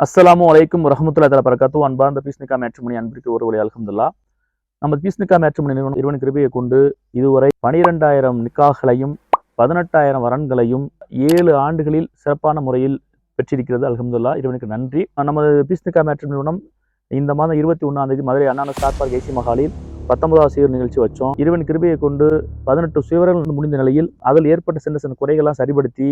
அஸ்ஸலாமு அலைக்கும் வரஹமத்துல்லாஹி தஆலா பரக்காத்து அன்பார்ந்த பீஸ்னிகா மேட்ரிமணி அன்பிற்கு ஒரு வழி அலகம்துல்லா நம்ம பீஸ்னிகா மேட்ரிமணி நிறுவனம் இறைவன் கிருபையை கொண்டு இதுவரை பனிரெண்டாயிரம் நிக்காகளையும் பதினெட்டாயிரம் வரன்களையும் ஏழு ஆண்டுகளில் சிறப்பான முறையில் பெற்றிருக்கிறது அலகம்துல்லா இறைவனுக்கு நன்றி. நமது பீஸ்னிகா மேட்ரிமணி நிறுவனம் இந்த மாதம் இருபத்தி ஒன்றாம் தேதி Madurai Anna star park AC மகாலில் பத்தொன்பதாவது சீர் நிகழ்ச்சி வச்சோம். இறைவன் கிருபையை கொண்டு பதினெட்டு சுவரங்கள் முடிந்த நிலையில் அதில் ஏற்பட்ட சின்ன சின்ன குறைகள்லாம் சரிபடுத்தி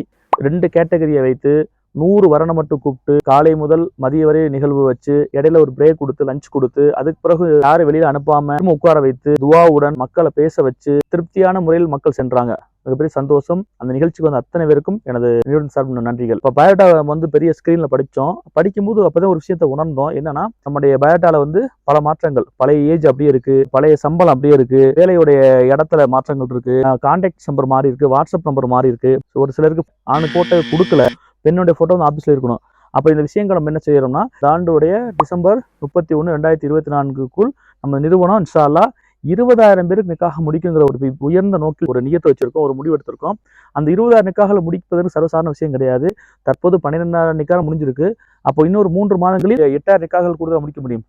ரெண்டு கேட்டகரியை வைத்து நூறு வரணை மட்டும் கூப்பிட்டு காலை முதல் மதிய வரை நிகழ்வு வச்சு இடையில ஒரு பிரேக் கொடுத்து லஞ்ச் கொடுத்து அதுக்கு பிறகு யாரும் வெளியில அனுப்பாம உட்கார வைத்து துவாவுடன் மக்களை பேச வச்சு திருப்தியான முறையில் மக்கள் சென்றாங்க. மிகப்பெரிய சந்தோஷம். அந்த நிகழ்ச்சிக்கு வந்து அத்தனை பேருக்கும் எனது நிறுவன சார்பு நன்றிகள். இப்போ பயோட்டா வந்து பெரிய ஸ்கிரீன்ல படித்தோம் படிக்கும்போது அப்போதான் ஒரு விஷயத்தை உணர்ந்தோம். என்னன்னா நம்முடைய பயோட்டால வந்து பல மாற்றங்கள். பழைய ஏஜ் அப்படியே இருக்கு. பழைய சம்பளம் அப்படியே இருக்கு. வேலையுடைய இடத்துல மாற்றங்கள் இருக்கு. கான்டாக்ட் நம்பர் மாறி இருக்கு. வாட்ஸ்அப் நம்பர் மாறி இருக்கு. ஒரு சிலருக்கு ஆணு போட்டோ கொடுக்கல. பெண்ணுடைய ஃபோட்டோ வந்து ஆஃபீஸில் இருக்கணும். அப்போ இந்த விஷயங்கள் நம்ம என்ன செய்யறோம்னா இந்த ஆண்டுடைய டிசம்பர் முப்பத்தி ஒன்று ரெண்டாயிரத்தி இருபத்தி நான்குக்குள் நம்ம நிறுவனம் இன்ஷால்லா இருபதாயிரம் பேருக்கு நிக்காக முடிக்குங்கிற ஒரு உயர்ந்த நோக்கில் ஒரு நியத்தை வச்சிருக்கோம் ஒரு முடிவு எடுத்திருக்கோம். அந்த இருபதாயிரம் நிக்காக முடிப்பதற்கு சர்வசாதாரண விஷயம் கிடையாது. தற்போது பன்னிரெண்டாயிரம் நிக்காக முடிஞ்சிருக்கு. அப்போ இன்னொரு மூன்று மாதங்களில் எட்டாயிரம் நிக்காகள் கூடுதலாக முடிக்க முடியும்.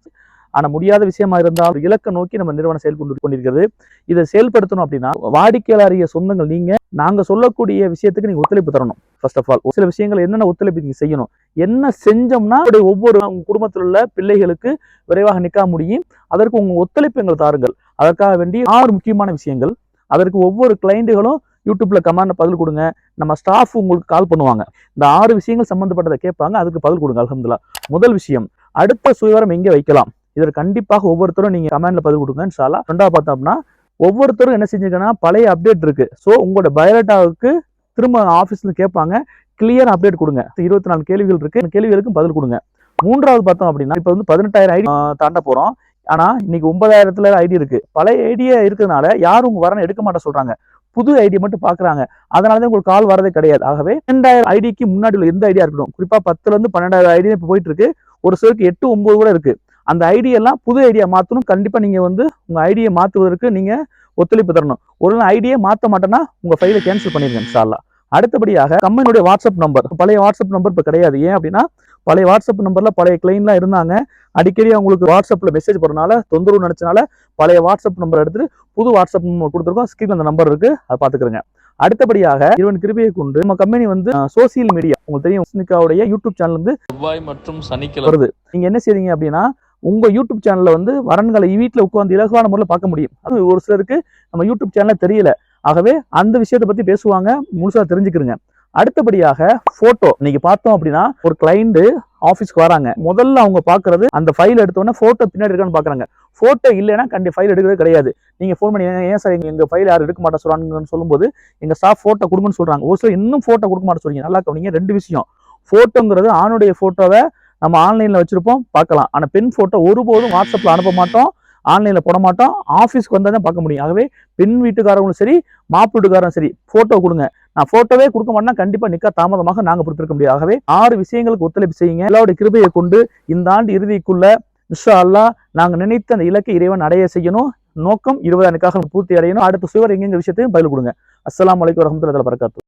ஆனால் முடியாத விஷயமா இருந்தால் ஒரு இலக்கை நோக்கி நம்ம நிறுவனம் செயல்பட்டு கொண்டிருக்கிறது. இதை செயல்படுத்தணும் அப்படின்னா வாடிக்கையாளரிய சொந்தங்கள் நீங்க நாங்க சொல்லக்கூடிய விஷயத்துக்கு நீங்க ஒத்துழைப்பு தரணும் ஃபர்ஸ்ட் ஆஃப் ஆல் சில விஷயங்கள் என்னென்ன ஒத்துழைப்பு நீங்க செய்யணும் என்ன செஞ்சோம்னா ஒவ்வொரு உங்க குடும்பத்தில் உள்ள பிள்ளைகளுக்கு விரைவாக நிற்க முடியும். அதற்கு உங்க ஒத்துழைப்பு எங்கள் தாருங்கள். அதற்காக வேண்டி ஆறு முக்கியமான விஷயங்கள். அதற்கு ஒவ்வொரு கிளைண்ட்டுகளும் யூடியூப்ல கமெண்ட் பதில் கொடுங்க. நம்ம ஸ்டாஃப் உங்களுக்கு கால் பண்ணுவாங்க. இந்த ஆறு விஷயங்கள் சம்பந்தப்பட்டதை கேட்பாங்க. அதுக்கு பதில் கொடுங்க அலமதுல்லா முதல் விஷயம் அடுத்த சுயவரம் எங்கே வைக்கலாம்? இதில் கண்டிப்பாக ஒவ்வொருத்தரும் நீங்கள் கமெண்ட்ல பதில் கொடுங்க இன்ஷால்லா ரெண்டாவது பார்த்தோம்னா ஒவ்வொருத்தரும் என்ன செஞ்சுக்கன்னா பழைய அப்டேட் இருக்கு. ஸோ உங்களோட பயோடேட்டாவுக்கு திரும்ப ஆஃபீஸில் கேட்பாங்க. கிளியர் அப்டேட் கொடுங்க. இருபத்தி நாலு கேள்விகள் இருக்கு. அந்த கேள்விகளுக்கும் பதில் கொடுங்க. மூன்றாவது பார்த்தோம் அப்படின்னா இப்போ வந்து பதினெட்டாயிரம் ஐடி தாண்ட போகிறோம் ஆனால் இன்னைக்கு ஒன்பதாயிரத்துல ஐடி இருக்கு. பழைய ஐடியா இருக்கிறதுனால யாரும் உங்க வரணும் எடுக்க மாட்ட சொல்றாங்க. புது ஐடியை மட்டும் பாக்குறாங்க. அதனால தான் உங்களுக்கு கால் வரதே கிடையாது. ஆகவே ரெண்டாயிரம் ஐடிக்கு முன்னாடி உள்ள எந்த ஐடியா இருக்கணும் குறிப்பா பத்துல இருந்து பன்னெண்டாயிரம் ஐடியா இப்போ போயிட்டு இருக்கு. ஒரு சிலருக்கு எட்டு ஒன்பது கூட இருக்கு. அந்த ஐடி எல்லாம் புது ஐடியா மாத்தணும். கண்டிப்பா நீங்க வந்து உங்க ஐடியை மாத்துவதற்கு நீங்க ஒத்துழைப்பு தரணும். ஒரு நாள் ஐடியே மாத்த மாட்டேன்னா உங்க ஃபைலை கேன்சல் பண்ணிருங்க இன்ஷால்லா அடுத்தபடியாக கம்பெனியுடைய வாட்ஸ்அப் நம்பர் பழைய வாட்ஸ்அப் நம்பர் இப்போ கிடையாது. ஏன் அப்படின்னா பழைய வாட்ஸ்அப் நம்பர்ல பழைய கிளைண்ட்லாம் இருந்தாங்க. அடிக்கடி அவங்களுக்கு வாட்ஸ்அப்ல மெசேஜ் போறனால தொந்தரவு நினைச்சனால பழைய வாட்ஸ்அப் நம்பர் எடுத்துட்டு புது வாட்ஸ்அப் நம்பர் கொடுத்துருக்கோம். ஸ்கிரீன் அந்த நம்பர் இருக்கு. அதை பாத்துக்கிறேங்க அடுத்தபடியாக இவன் கிருபையை கொண்டு நம்ம கம்பெனி வந்து சோசியல் மீடியா உங்களுக்கு தெரியும் யூடியூப் சேனல் வந்து செவ்வாய் மற்றும் சனிக்கிழமை. வருது. நீங்க என்ன செய்றீங்க அப்படின்னா உங்கள் யூடியூப் சேனலில் வந்து வரன்களை வீட்டில் உட்காந்து இலகுவான முறையில் பார்க்க முடியும். அது ஒரு சிலருக்கு நம்ம யூடியூப் சேனலில் தெரியல. ஆகவே அந்த விஷயத்தை பற்றி பேசுவாங்க முழுசாக தெரிஞ்சுக்கிறங்க அடுத்தபடியாக ஃபோட்டோ இன்னைக்கு பார்த்தோம் அப்படின்னா ஒரு கிளைண்ட்டு ஆஃபீஸ்க்கு வராங்க. முதல்ல அவங்க பார்க்குறது அந்த ஃபைல் எடுத்தோன்னே ஃபோட்டோ பின்னாடி இருக்கான்னு பார்க்குறாங்க. ஃபோட்டோ இல்லைன்னா கண்டிப்பாக ஃபைல் எடுக்கிறது கிடையாது. நீங்கள் ஃபோன் பண்ணி "ஏன், சார் எங்கள் எங்கள் ஃபைல் யாரும் எடுக்க மாட்டா? சொல்கிறாங்கன்னு சொல்லும்போது எங்கள் ஸ்டாஃப் ஃபோட்டோ கொடுங்கன்னு சொல்கிறாங்க ஒரு சிலர் இன்னும் ஃபோட்டோ கொடுக்க மாட்டேன் சொல்றீங்க. நல்லா கவனிங்க ரெண்டு விஷயம். ஃபோட்டோங்கிறது ஆணுடைய ஃபோட்டோவை நம்ம ஆன்லைன்ல வச்சிருப்போம் பார்க்கலாம். ஆனா பெண் போட்டோ ஒருபோதும் வாட்ஸ்அப்ல அனுப்ப மாட்டோம் ஆன்லைன்ல போட மாட்டோம். ஆஃபீஸ்க்கு வந்தால் தான் பார்க்க முடியும். ஆகவே பெண் வீட்டுக்காரங்களும் சரி மாப்பிள்ளை வீட்டுக்காரரும் சரி போட்டோ கொடுங்க. நான் போட்டோவே கொடுக்க மாட்டேன்னா கண்டிப்பா நிக்க தாமதமாக நாங்க பொறுப்பேற்க முடியும் ஆகவே ஆறு விஷயங்களுக்கு ஒத்துழைப்பு செய்யுங்க. எல்லாருடைய கிருபையை கொண்டு இந்த ஆண்டு இறுதிக்குள்ள இன்ஷா அல்லாஹ் நாங்க நினைத்த அந்த இலக்கை இறைவன் அடைய செய்யணும். நோக்கம் இருபதாயிரக்காக பூர்த்தி அடையணும். அடுத்த சுவர் எங்கெங்க விஷயத்தையும் பதில் கொடுங்க. அஸ்லாம் அலைக்கும் வரமத்துல வபரகாத்துஹு.